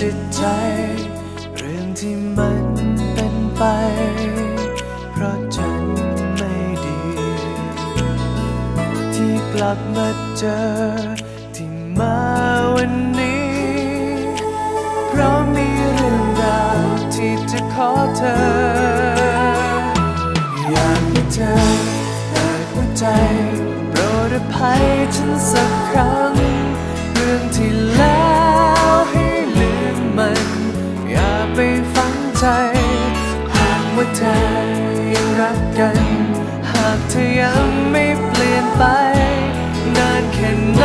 สิ่งที่มันเป็นไป เพราะฉันไม่ดี ที่กลับมาเจอ ที่มาวันนี้ เพราะมีเรื่องราวที่จะขอเธอ อยากให้เธอเปิดหัวใจโปรดอภัยฉันสัก เธอยังรักกัน หากเธอยังไม่เปลี่ยนไป นานแค่ไหน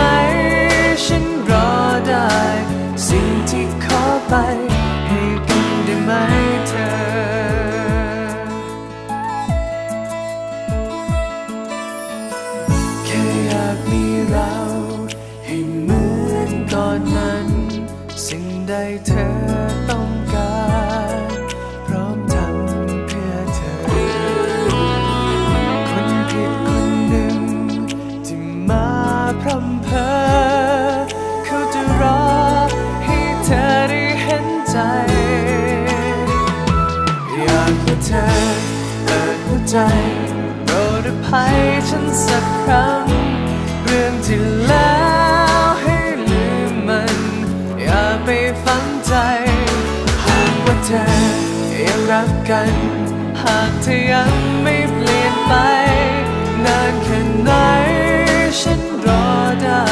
ฉันรอได้ สิ่งที่ขอไปให้กันได้ไหมเธอแค่อยากมีเราให้เหมือนก่อนนั้น สิ่งใดเธอ อยาเธอเปิดหัวใจโปรดอภัยฉันสักครั้ง เรื่องที่แล้วให้ลืมมัน อย่าไปฝังใจ หากว่าเธอยังรักกัน หากเธอยังไม่เปลี่ยนไป นานแค่ไหนฉันรอได้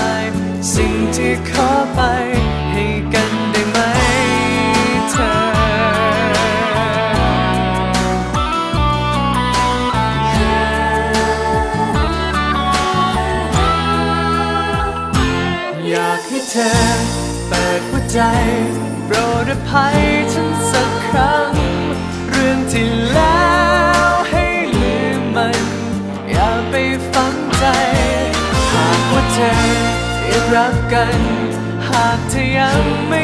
สิ่งที่ขอไป ให้เธอ เปิดหัวใจ โปรดอภัยฉันสักครั้ง เรื่องที่แล้วให้ลืมมัน อย่าไปฝังใจ หากว่าเธอยังรักกัน หากเธอยังไม่